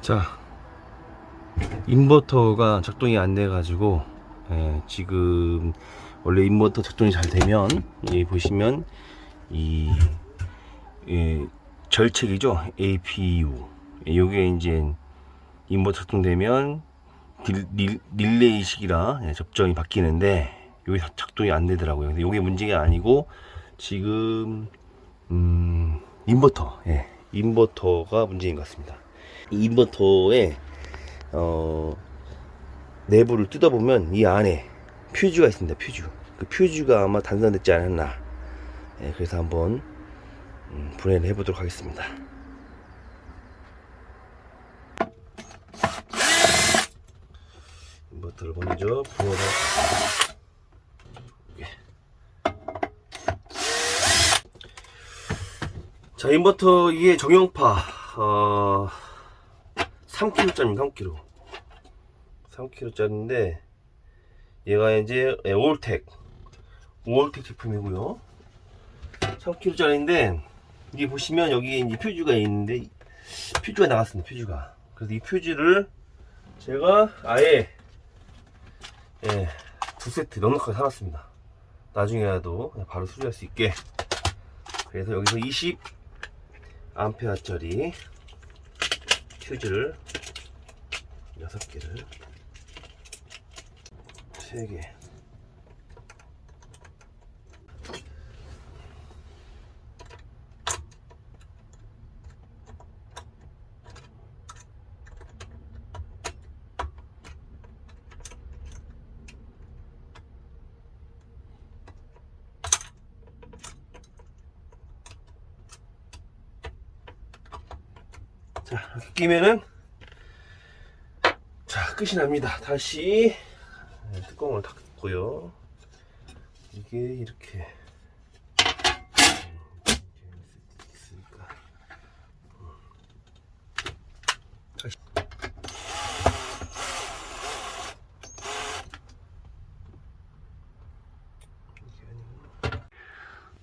자, 인버터가 작동이 안 돼 가지고, 예, 지금, 원래 인버터 작동이 잘 되면, 이 보시면, 이, 예, 절책이죠. APU. 예, 요게 이제, 인버터 작동되면, 릴레이식이라 예, 접점이 바뀌는데, 작- 작동이 안 되더라고요. 근데 요게 문제가 아니고, 지금, 음, 인버터, 예, 인버터가 문제인 것 같습니다. 이 인버터에 어, 내부를 뜯어보면 이 안에 퓨즈가 있습니다. 퓨즈. 그 퓨즈가 아마 단선됐지 않았나. 예, 그래서 한번 음, 분해를 해보도록 하겠습니다. 인버터를 먼저 분해를 예. 자 인버터 이게 정형파 어, 3kg짜리입니다 3kg 3kg짜리인데 얘가 이제 예, 올텍. 올텍 제품이고요. 3kg짜리인데 이게 보시면 여기 이제 퓨즈가 있는데 퓨즈가 나갔습니다 퓨즈가. 그래서 이 퓨즈를 제가 아예 예, 두 세트 넉넉하게 사놨습니다. 나중에라도 바로 수리할 수 있게. 그래서 여기서 20 암페어짜리 퓨즈를 6개를 3개 자 끼면은 자 끝이 납니다. 다시 네, 뚜껑을 닫고요. 이게 이렇게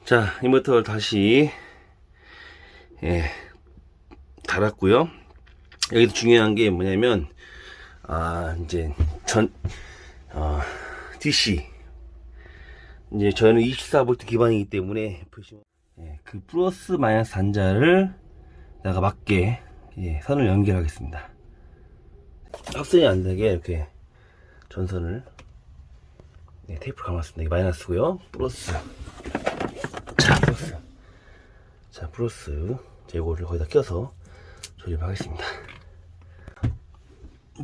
자 인버터를 다시 예 달았고요 여기서 중요한 게 뭐냐면 아 이제 전 어, DC 이제 저는 24V 기반이기 때문에 예, 그 플러스 마이너스 단자를 내가 맞게 예, 선을 연결하겠습니다. 합선이 안 되게 이렇게 전선을 네, 테이프 감았습니다. 이게 마이너스고요. 플러스 자 플러스 자 플러스 제거를 거기다 껴서 조립하겠습니다.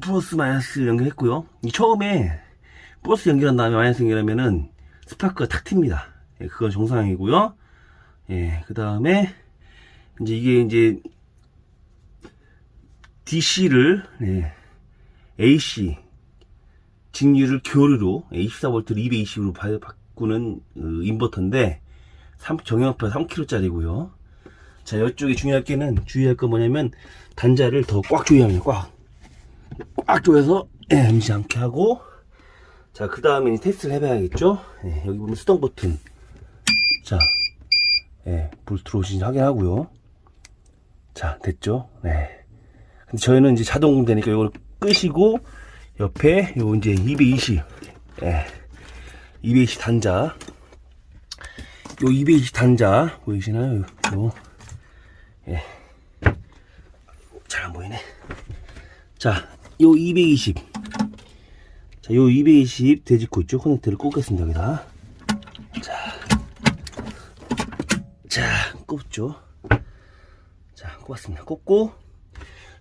플러스 마이너스 연결했고요. 이 처음에 플러스 연결한 다음에 마이너스 연결하면은 스파크가 탁 튑니다. 예, 그건 정상이고요. 예, 그 다음에 이제 이게 이제 DC를 예, AC 직류를 교류로 24V를 220으로 바꾸는 어, 인버터인데 3, 정형표 3kg짜리고요. 자, 이쪽에 중요할 게는 주의할 건 뭐냐면 단자를 더 꽉 조여야 합니다. 꽉. 꽉 조여서 예, 엠지 않게 하고 자, 그 다음에 테스트를 해봐야겠죠? 예, 여기 보면 수동 버튼. 자, 예, 불 들어오신지 확인하고요. 자, 됐죠? 네. 근데 저희는 이제 자동 공되니까 이걸 끄시고, 옆에 요 이제 220, 예, 220 단자. 요 220 단자, 보이시나요? 요, 예. 잘 안 보이네. 자, 요 220. 자, 요 220 돼지코 있죠? 커넥터를 꽂겠습니다, 여기다. 자, 자, 꼽죠. 자, 꼽았습니다. 꼽고,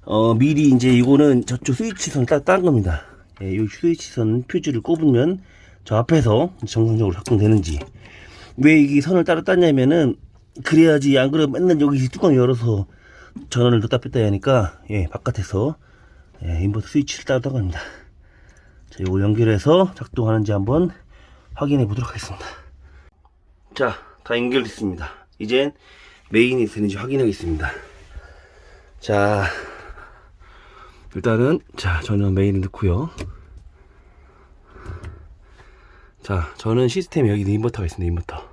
어, 미리 이제 이거는 저쪽 스위치선을 따, 딴 겁니다. 예, 요 스위치선 퓨즈를 꼽으면 저 앞에서 정상적으로 작동되는지. 왜 이게 선을 따로 땄냐면은, 그래야지, 안 그러면 맨날 여기 뚜껑 열어서 전원을 넣다 뺐다 하니까, 예, 바깥에서, 예, 인버터 스위치를 따로 딴 겁니다. 자, 이거 연결해서 작동하는지 한번 확인해 보도록 하겠습니다. 자, 다 연결됐습니다. 이젠 메인이 되는지 확인하겠습니다. 자, 일단은, 자, 저는 메인을 넣고요. 자, 저는 시스템에 여기 인버터가 있습니다, 인버터.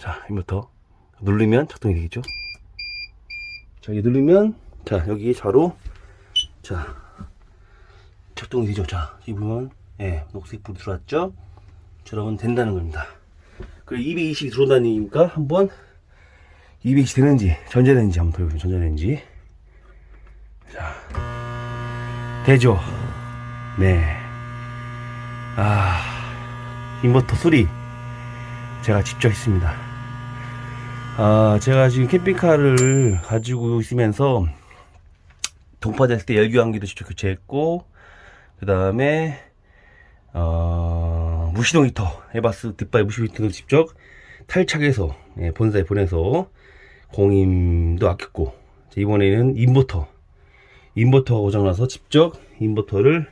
자, 인버터. 누르면 작동이 되겠죠? 자, 여기 누르면, 자, 여기 바로 자, 작동이 되죠. 자, 지금 보면, 예, 녹색 불이 들어왔죠? 저러면 된다는 겁니다. 그리고 220이 들어온다니까 한번 220 되는지, 전자되는지 한번 돌려보세요. 전자되는지. 자, 되죠? 네. 아, 인버터 소리 제가 직접 했습니다. 아, 제가 지금 캠핑카를 가지고 있으면서 동파 됐을 때 열교환기도 직접 교체했고, 그 다음에, 어, 무시동 히터, 에바스 뒷바이 무시동 히터도 직접 탈착해서, 예, 본사에 보내서 공임도 아꼈고, 자, 이번에는 인버터, 인버터가 고장나서 직접 인버터를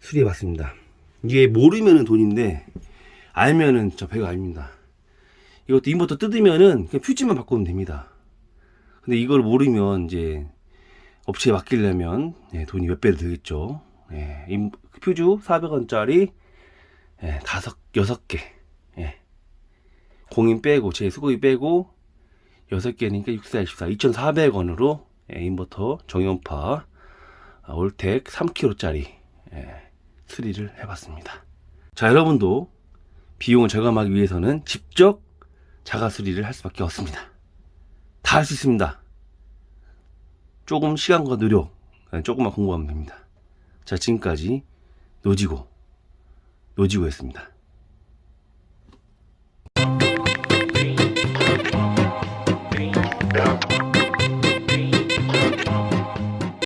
수리해 봤습니다. 이게 모르면은 돈인데, 알면은 저 배가 아닙니다. 이것도 인버터 뜯으면은 그냥 퓨즈만 바꾸면 됩니다. 근데 이걸 모르면 이제 업체에 맡기려면 예, 돈이 몇 배로 들겠죠. 예, 인- 퓨즈 400원짜리 예, 다섯 여섯 개 예. 공인 빼고 제 수고비 빼고 여섯 개니까 64, 24, 2,400원으로 예, 인버터 정연파 아, 올텍 3kg짜리 예, 수리를 해봤습니다. 자 여러분도 비용을 절감하기 위해서는 직접 자가 수리를 할 수밖에 없습니다. 다 할 수 있습니다. 조금 시간과 노력, 조금만 공부하면 됩니다. 자, 지금까지 노지고, 노지고였습니다.